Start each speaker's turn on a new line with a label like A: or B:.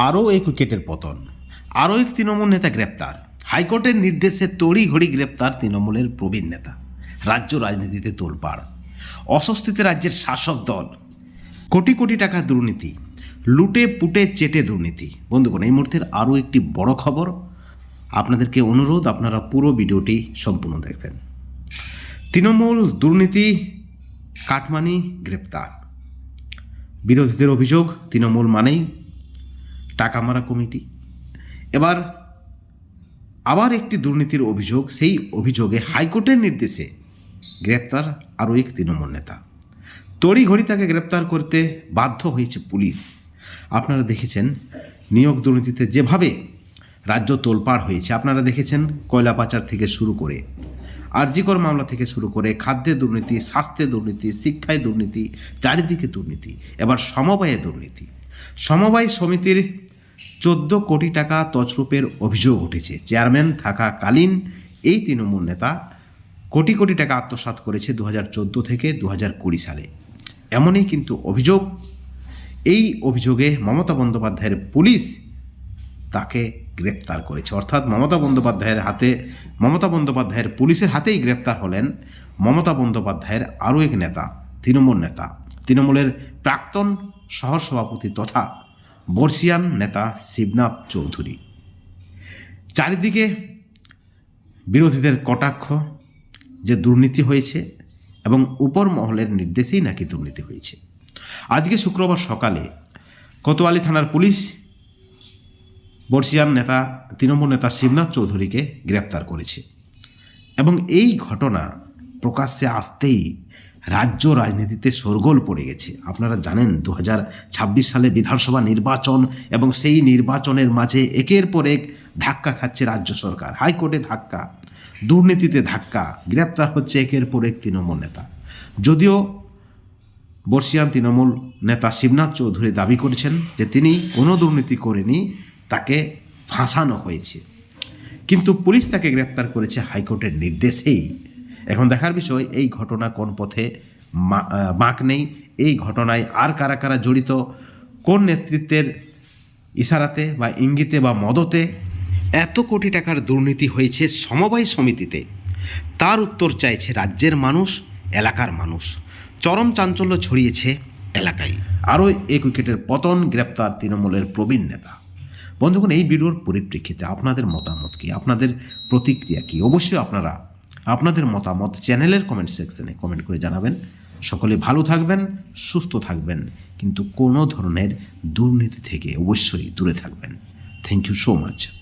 A: আরও এক উইকেটের পতন। আরও এক তৃণমূল নেতা গ্রেপ্তার। হাইকোর্টের নির্দেশে তড়িঘড়ি গ্রেপ্তার তৃণমূলের প্রবীণ নেতা। রাজ্য রাজনীতিতে তোলপাড়। অস্বস্তিতে রাজ্যের শাসক দল। কোটি কোটি টাকা দুর্নীতি। লুটে পুটে চেটে দুর্নীতি। বন্ধুগণ, এই মুহূর্তের আরও একটি বড় খবর। আপনাদেরকে অনুরোধ, আপনারা পুরো ভিডিওটি সম্পূর্ণ দেখবেন। তৃণমূল দুর্নীতি, কাটমানি, গ্রেপ্তার। বিরোধীদের অভিযোগ, তৃণমূল মানেই টাকা মারা কমিটি। এবার আবার একটি দুর্নীতির অভিযোগ, সেই অভিযোগে হাইকোর্টের নির্দেশে গ্রেপ্তার আরও এক তৃণমূল নেতা। তড়িঘড়ি তাকে গ্রেপ্তার করতে বাধ্য হয়েছে পুলিশ। আপনারা দেখেছেন, নিয়োগ দুর্নীতিতে যেভাবে রাজ্য তোলপাড় হয়েছে, আপনারা দেখেছেন কয়লা পাচার থেকে শুরু করে আরজিকর মামলা থেকে শুরু করে খাদ্যে দুর্নীতি স্বাস্থ্যে দুর্নীতি, শিক্ষায় দুর্নীতি, চারিদিকে দুর্নীতি, এবার সমবায়ে দুর্নীতি। সমবায় সমিতির চোদ্দ কোটি টাকা তছরূপের অভিযোগ উঠেছে। চেয়ারম্যান থাকাকালীন এই তৃণমূল নেতা কোটি কোটি টাকা আত্মসাৎ করেছে দু হাজার চোদ্দ থেকে দু হাজার কুড়ি সালে। এমনই কিন্তু অভিযোগ। এই অভিযোগে মমতা বন্দ্যোপাধ্যায়ের পুলিশ তাকে গ্রেপ্তার করেছে। অর্থাৎ মমতা বন্দ্যোপাধ্যায়ের হাতে, মমতা বন্দ্যোপাধ্যায়ের পুলিশের হাতেই গ্রেপ্তার হলেন মমতা বন্দ্যোপাধ্যায়ের আরও এক নেতা, তৃণমূল নেতা। তৃণমূলের প্রাক্তন শহর সভাপতি তথা বর্ষিয়ান নেতা শিবনাথ চৌধুরী। চারিদিকে বিরোধীদের কটাক্ষ যে দুর্নীতি হয়েছে এবং উপর মহলের নির্দেশেই নাকি দুর্নীতি হয়েছে। আজকে শুক্রবার সকালে কোতোয়ালি থানার পুলিশ বর্ষিয়ান নেতা, তৃণমূল নেতা শিবনাথ চৌধুরীকে গ্রেপ্তার করেছে। এবং এই ঘটনা প্রকাশ্যে আসতেই রাজ্য রাজনীতিতে শোরগোল পড়ে গেছে। আপনারা জানেন দু হাজার ছাব্বিশ সালে বিধানসভা নির্বাচন এবং সেই নির্বাচনের মাঝে একের পর এক ধাক্কা খাচ্ছে রাজ্য সরকার। হাইকোর্টে ধাক্কা, দুর্নীতিতে ধাক্কা, গ্রেপ্তার হচ্ছে একের পর এক তৃণমূল নেতা। যদিও বর্ষিয়ান তৃণমূল নেতা শিবনাথ চৌধুরী দাবি করেছেন যে তিনি কোনো দুর্নীতি করেনি, তাকে ফাঁসানো হয়েছে। কিন্তু পুলিশ তাকে গ্রেপ্তার করেছে হাইকোর্টের নির্দেশেই। এখন দেখার বিষয় এই ঘটনা কোন পথে মা- আহ, নেই? এই ঘটনায় আর কারা কারা জড়িত? কোন নেতৃত্বের ইশারাতে বা ইঙ্গিতে বা মদতে এত কোটি টাকার দুর্নীতি হয়েছে সমবায় সমিতিতে? তার উত্তর চাইছে রাজ্যের মানুষ এলাকার মানুষ। চরম চাঞ্চল্য ছড়িয়েছে এলাকায়। আরও এক উইকেটের পতন গ্রেপ্তার তৃণমূলের প্রবীণ নেতা। বন্ধুগণ এই ভিডিওর পরিপ্রেক্ষিতে আপনাদের মতামত কী? আপনাদের প্রতিক্রিয়া কী? অবশ্যই আপনারা আপনাদের মতামত চ্যানেলের কমেন্ট সেকশনে কমেন্ট করে জানাবেন। সকলে ভালো থাকবেন, সুস্থ থাকবেন, কিন্তু কোনো ধরনের দুর্নীতি থেকে অবশ্যই দূরে থাকবেন। Thank you so much